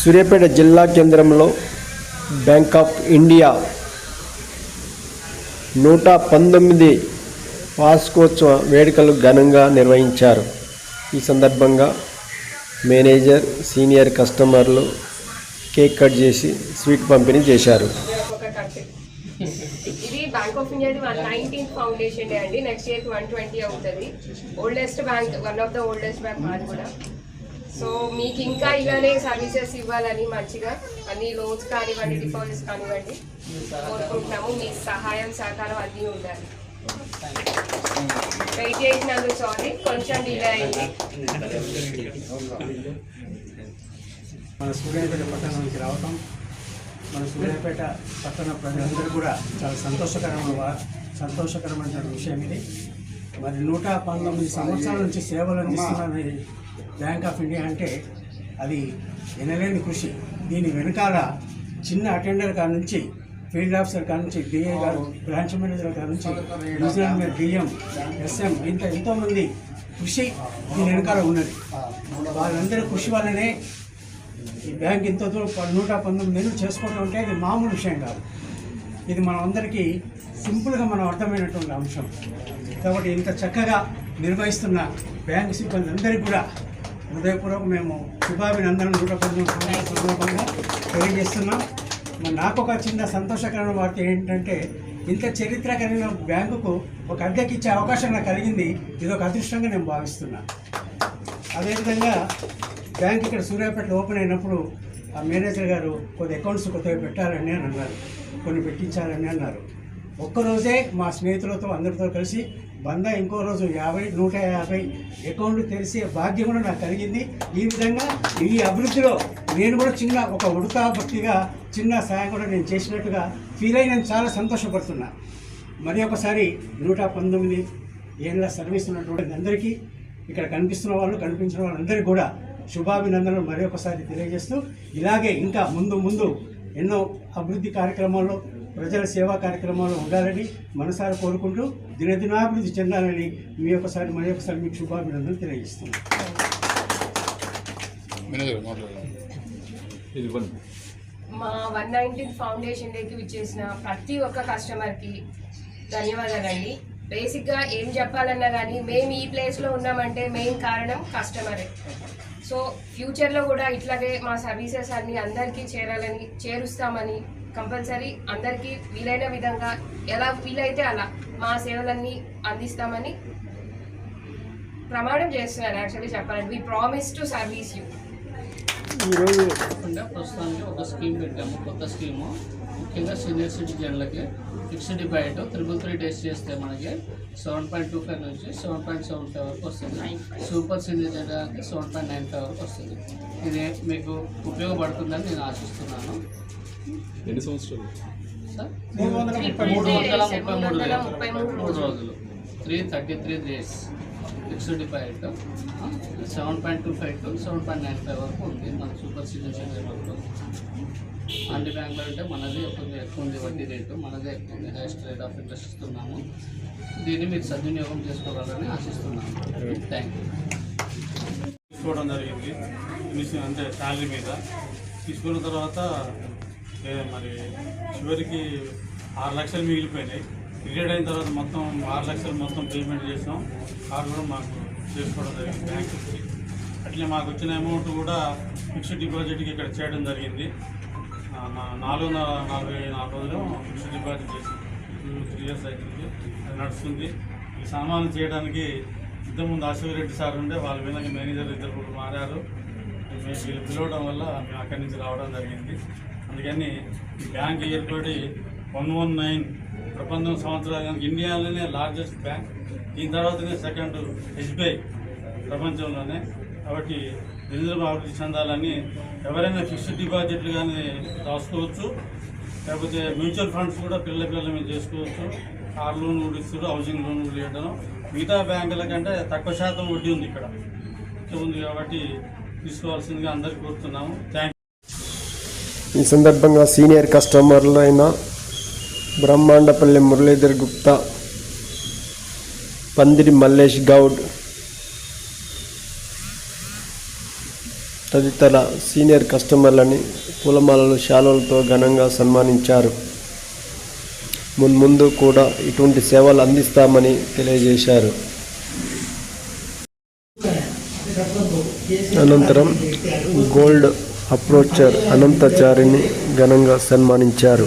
సూర్యాపేట జిల్లా కేంద్రంలో bank of India నూట పంతొమ్మిది వార్షికోత్సవ వేడుకలు ఘనంగా నిర్వహించారు. ఈ సందర్భంగా మేనేజర్ సీనియర్ కస్టమర్లు కేక్ కట్ చేసి స్వీట్ పంపిణీ చేశారు. ఇది బ్యాంక్ ఆఫ్ ఇండియాది వన్ నైన్టీన్త్ ఫౌండేషన్ డే అండి. నెక్స్ట్ ఇయర్ వన్ ట్వంటీ అవుతుంది. Oldest bank one of the oldest bank కూడా. సో మీకు ఇంకా ఇలానే సర్వీసెస్ ఇవ్వాలని మంచిగా అన్ని లోన్స్ కానివ్వండి డిపాజిట్స్ కానివ్వండి కోరుకుంటున్నాము. మీ సహాయం సహకారం అన్నీ ఉండాలి. వెయిట్ చేసినందుకు సారీ. కొంచెం డిలే అయింది. మన సూర్యాపేట పట్టణం నుంచి రావటం మన సూర్యాపేట పట్టణ ప్రజలందరూ కూడా చాలా సంతోషకరమైన సంతోషకరమైన విషయం ఇది. మరి నూట పంతొమ్మిది సంవత్సరాల నుంచి సేవలు అందిస్తున్న బ్యాంక్ ఆఫ్ ఇండియా అంటే అది ఎనలేని కృషి. దీని వెనకాల చిన్న అటెండర్ కాడ నుంచి ఫీల్డ్ ఆఫీసర్ కాడ నుంచి డిఏ గారు బ్రాంచ్ మేనేజర్ కాడ నుంచి డివిజనల్ డిఎం ఎస్ఎం ఇంత ఎంతోమంది కృషి దీని వెనకాల ఉన్నది. వాళ్ళందరి కృషి వల్లనే ఈ బ్యాంక్ ఇంత దూరం నూట పంతొమ్మిది నెలలు చేసుకోవడం అంటే ఇది మామూలు విషయం కాదు. ఇది మనం అందరికీ సింపుల్గా మనం అర్థమైనటువంటి అంశం. కాబట్టి ఇంత చక్కగా నిర్వహిస్తున్న బ్యాంక్ సిబ్బంది అందరికీ కూడా హృదయపూర్వక మేము శుభాభినందనలు. సందర్భంగా తెలియజేస్తున్నాం. మరి నాకు ఒక చిన్న సంతోషకరమైన వార్త ఏంటంటే ఇంత చరిత్ర కలిగిన బ్యాంకుకు ఒక అద్దెకి ఇచ్చే అవకాశం నాకు కలిగింది. ఇది ఒక అదృష్టంగా నేను భావిస్తున్నాను అదేవిధంగా బ్యాంక్ ఇక్కడ సూర్యాపేటలో ఓపెన్ అయినప్పుడు ఆ మేనేజర్ గారు కొన్ని అకౌంట్స్ కొత్తగా పెట్టాలని అని అన్నారు. కొన్ని పెట్టించాలని అన్నారు. ఒక్కరోజే మా స్నేహితులతో అందరితో కలిసి వంద ఇంకో రోజు యాభై నూట యాభై అకౌంట్లు తెరిసే భాగ్యం కూడా నాకు కలిగింది. ఈ విధంగా ఈ అభివృద్ధిలో నేను కూడా చిన్న ఒక ఉడతా భక్తిగా చిన్న సాయం కూడా నేను చేసినట్టుగా ఫీల్ అయి నేను చాలా సంతోషపడుతున్నా. మరి ఒకసారి నూట పంతొమ్మిది ఏళ్ళ సర్వీస్ ఉన్నటువంటి అందరికీ ఇక్కడ కనిపిస్తున్న వాళ్ళు కనిపించిన వాళ్ళందరికీ కూడా శుభాభినందనలు మరి ఒకసారి తెలియజేస్తూ ఇలాగే ఇంకా ముందు ముందు ఎన్నో అభివృద్ధి కార్యక్రమాల్లో ప్రజల సేవా కార్యక్రమాలు ఉండాలని మనసారా కోరుకుంటూ దినదినాభివృద్ధి చెందాలని మీ ఒకసారి మరి ఒకసారి మీకు శుభాభినందనలు తెలియజేస్తున్నాను. మా వన్ నైన్టీన్త్ ఫౌండేషన్ డేకి విచ్చేసిన ప్రతి ఒక్క కస్టమర్కి ధన్యవాదాలండి. బేసిక్గా ఏం చెప్పాలన్నా కానీ మేము ఈ ప్లేస్లో ఉన్నామంటే మెయిన్ కారణం కస్టమరే. సో ఫ్యూచర్లో కూడా ఇట్లాగే మా సర్వీసెస్ అన్ని అందరికీ చేరాలని చేరుస్తామని కంపల్సరీ అందరికీ వీలైన విధంగా ఎలా వీలైతే అలా మా సేవలన్నీ అందిస్తామని ప్రమాణం చేస్తున్నాను యాక్చువల్లీ చెప్పాలంటే. We promise to service you ఈరోజు ప్రస్తుతానికి ఒక స్కీమ్ పెట్టాము కొత్త స్కీము. ముఖ్యంగా సీనియర్ సిటిజన్లకి fixed deposit triple three days చేస్తే మనకి సెవెన్ పాయింట్ టూ ఫైవ్ నుంచి సెవెన్ పాయింట్ సెవెన్ ఫైవ్ వరకు వస్తుంది. సూపర్ సీనియర్ చేయడానికి సెవెన్ పాయింట్ నైన్ ఫైవ్ వరకు వస్తుంది. ఇది మీకు ఉపయోగపడుతుందని నేను ఆశిస్తున్నాను. ఎన్ని సంవత్సరాలు? సార్? మూడు రోజులు. Three thirty three days. Fixed deposit. Seven point two five to seven point nine five వరకు ఉంది. మన సూపర్ సీనియర్ వరకు. అన్ని బ్యాంకులు అంటే మనది కొంచెం ఎక్కువ ఉంది వడ్డీ రేటు. మనదే ఎక్కువ ఉంది. హైయెస్ట్ రేట్ ఆఫ్ ఇంట్రెస్ట్ ఇస్తున్నాము. దీన్ని మీరు సద్వినియోగం చేసుకోవాలని ఆశిస్తున్నాము. థ్యాంక్ యూ తీసుకోవడం జరిగింది. అంటే శాలరీ మీద. తీసుకున్న తర్వాత మరి చివరికి ఆరు లక్షలు మిగిలిపోయినాయి. రిటైర్డ్ అయిన తర్వాత మొత్తం ఆరు లక్షలు మొత్తం పేమెంట్ చేసినాం. కారు కూడా మాకు చేసుకోవడం జరిగింది బ్యాంకుకి అట్లే మాకు వచ్చిన అమౌంట్ కూడా ఫిక్స్డ్ డిపాజిట్కి ఇక్కడ చేయడం జరిగింది. నాలుగు వందల నలభై నాలుగు రోజులు ఫిక్స్డ్ డిపాజిట్ చేసి త్రీ ఇయర్స్ అవుతుంది అది నడుస్తుంది. ఈ సన్మానం చేయడానికి ఇంతకుముందు అశోక్ రెడ్డి సార్ ఉండే వాళ్ళ మీద మేనేజర్ ఇద్దరు కూడా మారారు. వీళ్ళు పిలవడం వల్ల మేము అక్కడి నుంచి రావడం జరిగింది. అందుకని బ్యాంక్ బ్యాంక్ ఏర్పడి వన్ వన్ నైన్ ప్రపంచం సంవత్సరాలు ఇండియాలోనే లార్జెస్ట్ బ్యాంక్. దీని తర్వాతనే సెకండ్ ఎస్బీఐ ప్రపంచంలోనే. కాబట్టి రిజర్వ్ అభివృద్ధి చెందాలని ఎవరైనా ఫిక్స్డ్ డిపాజిట్లు కానీ రాసుకోవచ్చు. లేకపోతే మ్యూచువల్ ఫండ్స్ కూడా పిల్ల పిల్లల మీద చేసుకోవచ్చు. కార్ లోన్ కూడా ఇస్తారు హౌసింగ్ లోన్ కూడా ఇవ్వడం. మిగతా బ్యాంకుల కంటే తక్కువ శాతం వడ్డీ ఉంది ఇక్కడ. ఉంది కాబట్టి తీసుకోవాల్సిందిగా అందరికీ కోరుతున్నాము. థ్యాంక్ ఈ సందర్భంగా సీనియర్ కస్టమర్లు అయిన బ్రహ్మాండపల్లి మురళీధర్ గుప్తా పందిరి మల్లేష్ గౌడ్ తదితర సీనియర్ కస్టమర్లని పూలమాలలు శాలువలతో ఘనంగా సన్మానించారు. మున్ముందు కూడా ఇటువంటి సేవలు అందిస్తామని తెలియజేశారు. అనంతరం గోల్డ్ అప్రోచర్ అనంతచారిని ఘనంగా సన్మానించారు.